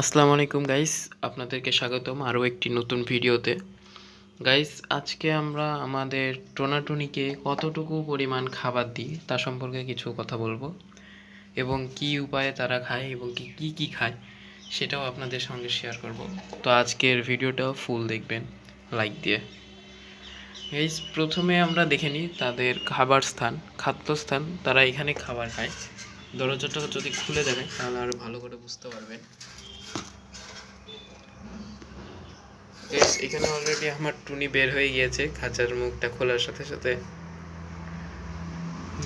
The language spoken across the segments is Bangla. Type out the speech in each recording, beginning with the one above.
আসসালামু আলাইকুম গাইস আপনাদেরকে স্বাগতম আরও একটি নতুন ভিডিওতে। গাইস আজকে আমরা আমাদের টোনাটুনিকে কতটুকু পরিমাণ খাবার দিই তা সম্পর্কে কিছু কথা বলব এবং কি উপায়ে তারা খায় এবং কি কি কি খায় সেটাও আপনাদের সঙ্গে শেয়ার করব। তো আজকের ভিডিওটাও ফুল দেখবেন লাইক দিয়ে। গাইস প্রথমে আমরা দেখে নিই তাদের খাবার স্থান, খাদ্যস্থান। তারা এখানে খাবার খায়। দরজাটা যদি খুলে দেবে, তাহলে আরও ভালো করে বুঝতে পারবেন। এখানে অলরেডি আমার টুনি বের হয়ে গিয়েছে, খাঁচার মুখটা খোলার সাথে সাথে।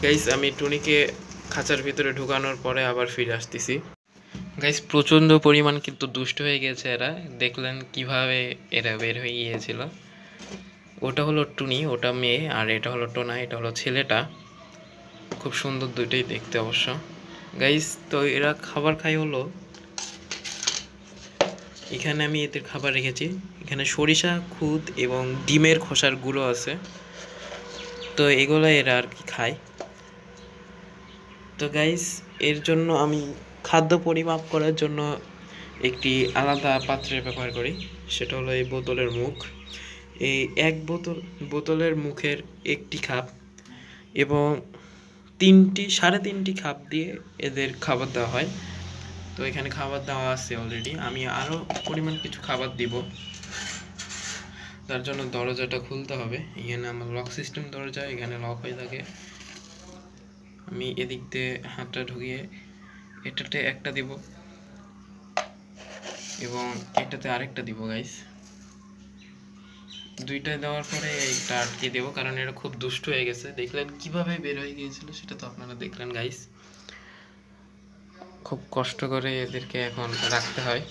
গাইস আমি টুনিকে খাঁচার ভিতরে ঢুকানোর পরে আবার ফিরে আসতেছি। গাইস প্রচণ্ড পরিমাণ কিন্তু দুষ্ট হয়ে গেছে এরা। দেখলেন কীভাবে এরা বের হয়ে গিয়েছিল। ওটা হলো টুনি, ওটা মেয়ে, আর এটা হলো টোনা, এটা হলো ছেলেটা। খুব সুন্দর দুইটাই দেখতে অবশ্য। গাইস তো এরা খাবার খায় হলো। এখানে আমি এদের খাবার রেখেছি। এখানে সরিষা, খুদ এবং ডিমের খোসার গুঁড়ো আছে। তো এগুলো এরা আর কি খায়। তো গাইস এর জন্য আমি খাদ্য পরিমাপ করার জন্য একটি আলাদা পাত্রে ব্যবহার করি। সেটা হলো এই বোতলের মুখ। এই এক বোতল, বোতলের মুখের একটি খাপ এবং তিনটি, সাড়ে তিনটি খাপ দিয়ে এদের খাবার দেওয়া হয়। তো এখানে খাবার দেওয়া আছে অলরেডি আমি আরও পরিমাণ কিছু খাবার দিব। তার জন্য দরজাটা খুলতে হবে। এখানে আমার লক সিস্টেম দরজা, এখানে লক হয়ে থাকে। আমি এদিক দিয়ে হাতটা ঢুকিয়ে এটাতে একটা দিব এবং এটাতে আরেকটা দিব গাইস দুইটা দেওয়ার পরে এইটা আটকে দেবো, কারণ এটা খুব দুষ্ট হয়ে গেছে। দেখলেন কীভাবে বের হয়ে গিয়েছিল সেটা তো আপনারা দেখলেন গাইস খুব কষ্ট করে এদেরকে এখন রাখতে হয়।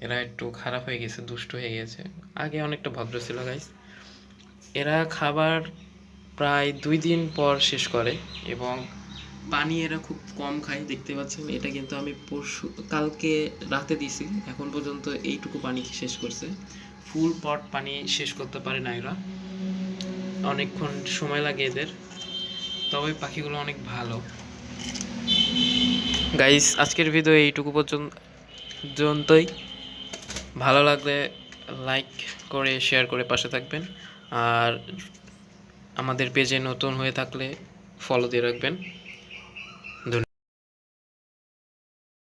এরা একটু খারাপ হয়ে গেছে, দুষ্ট হয়ে গেছে। আগে অনেকটা ভদ্র ছিল গাইস এরা খাবার প্রায় দুই দিন পর শেষ করে এবং পানি এরা খুব কম খায়, দেখতে পাচ্ছেন? এটা কিন্তু আমি পরশু, কালকে রাতে দিছি। এখন পর্যন্ত এইটুকু পানি শেষ করছে। ফুল পট পানি শেষ করতে পারে না এরা। অনেকক্ষণ সময় লাগে এদের। তবে পাখিগুলো অনেক ভালো। গাইস আজকের ভিডিও এইটুকু পর্যন্তই। ভালো লাগলে লাইক করে শেয়ার করে পাশে থাকবেন। আর আমাদের পেজে নতুন হয়ে থাকলে ফলো দিয়ে রাখবেন।